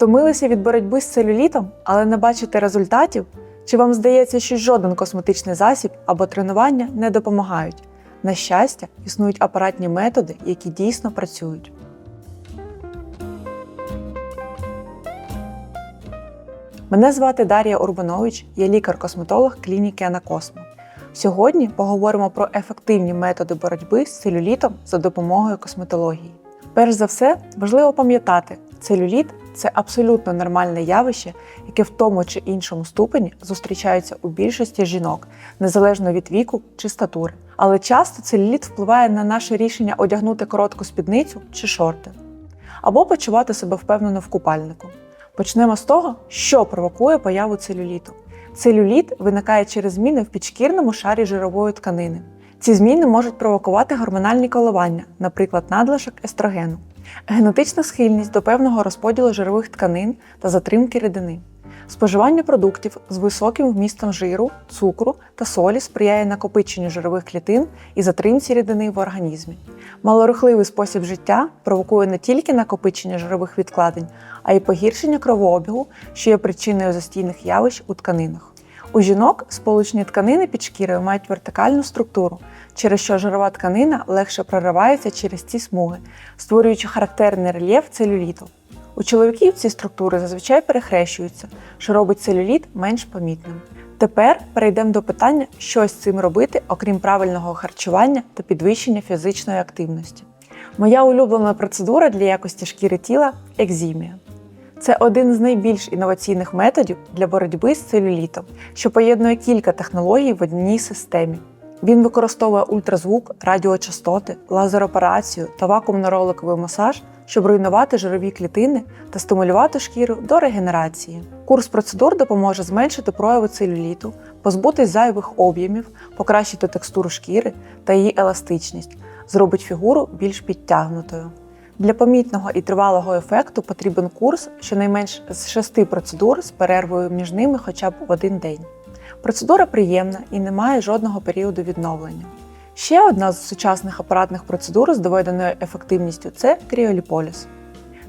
Втомилися від боротьби з целюлітом, але не бачите результатів? Чи вам здається, що жоден косметичний засіб або тренування не допомагають? На щастя, існують апаратні методи, які дійсно працюють. Мене звати Дар'я Урбанович, я лікар-косметолог клініки Анакосмо. Сьогодні поговоримо про ефективні методи боротьби з целюлітом за допомогою косметології. Перш за все, важливо пам'ятати, целюліт це абсолютно нормальне явище, яке в тому чи іншому ступені зустрічається у більшості жінок, незалежно від віку чи статури. Але часто целюліт впливає на наше рішення одягнути коротку спідницю чи шорти, або почувати себе впевнено в купальнику. Почнемо з того, що провокує появу целюліту. Целюліт виникає через зміни в підшкірному шарі жирової тканини. Ці зміни можуть провокувати гормональні коливання, наприклад, надлишок естрогену, генетична схильність до певного розподілу жирових тканин та затримки рідини. Споживання продуктів з високим вмістом жиру, цукру та солі сприяє накопиченню жирових клітин і затримці рідини в організмі. Малорухливий спосіб життя провокує не тільки накопичення жирових відкладень, а й погіршення кровообігу, що є причиною застійних явищ у тканинах. У жінок сполучні тканини під шкірою мають вертикальну структуру, через що жирова тканина легше проривається через ці смуги, створюючи характерний рельєф целюліту. У чоловіків ці структури зазвичай перехрещуються, що робить целюліт менш помітним. Тепер перейдемо до питання, що з цим робити, окрім правильного харчування та підвищення фізичної активності. Моя улюблена процедура для якості шкіри тіла екзімія. Це один з найбільш інноваційних методів для боротьби з целюлітом, що поєднує кілька технологій в одній системі. Він використовує ультразвук, радіочастоти, лазероперацію та вакуумно-роликовий масаж, щоб руйнувати жирові клітини та стимулювати шкіру до регенерації. Курс процедур допоможе зменшити прояви целюліту, позбутись зайвих об'ємів, покращити текстуру шкіри та її еластичність, зробить фігуру більш підтягнутою. Для помітного і тривалого ефекту потрібен курс щонайменш з шести процедур з перервою між ними хоча б в один день. Процедура приємна і не має жодного періоду відновлення. Ще одна з сучасних апаратних процедур з доведеною ефективністю це кріоліполіс.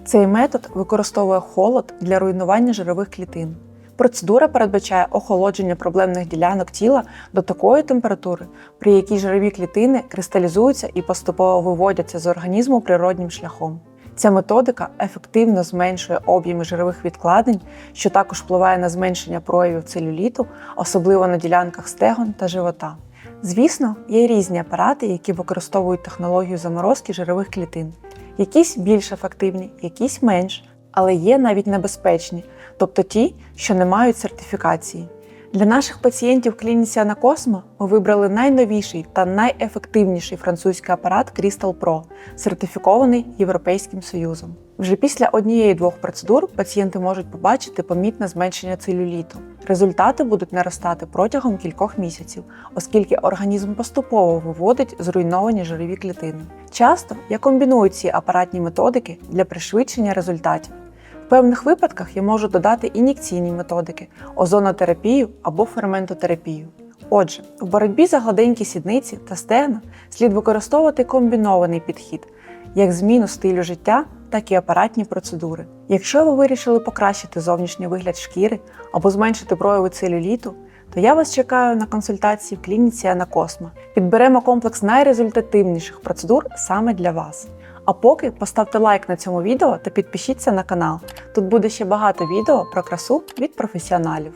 Цей метод використовує холод для руйнування жирових клітин. Процедура передбачає охолодження проблемних ділянок тіла до такої температури, при якій жирові клітини кристалізуються і поступово виводяться з організму природнім шляхом. Ця методика ефективно зменшує об'єми жирових відкладень, що також впливає на зменшення проявів целюліту, особливо на ділянках стегон та живота. Звісно, є різні апарати, які використовують технологію заморозки жирових клітин. Якісь більш ефективні, якісь менш, але є навіть небезпечні, тобто ті, що не мають сертифікації. Для наших пацієнтів в клініці Анакосмо ми вибрали найновіший та найефективніший французький апарат Crystal Pro, сертифікований Європейським Союзом. Вже після однієї-двох процедур пацієнти можуть побачити помітне зменшення целюліту. Результати будуть наростати протягом кількох місяців, оскільки організм поступово виводить зруйновані жирові клітини. Часто я комбіную ці апаратні методики для пришвидшення результатів. Певних випадках я можу додати ін'єкційні методики, озонотерапію або ферментотерапію. Отже, в боротьбі за гладенькі сідниці та стегна слід використовувати комбінований підхід, як зміну стилю життя, так і апаратні процедури. Якщо ви вирішили покращити зовнішній вигляд шкіри або зменшити прояви целюліту, то я вас чекаю на консультації в клініці Анакосмо. Підберемо комплекс найрезультативніших процедур саме для вас. А поки поставте лайк на цьому відео та підпишіться на канал. Тут буде ще багато відео про красу від професіоналів.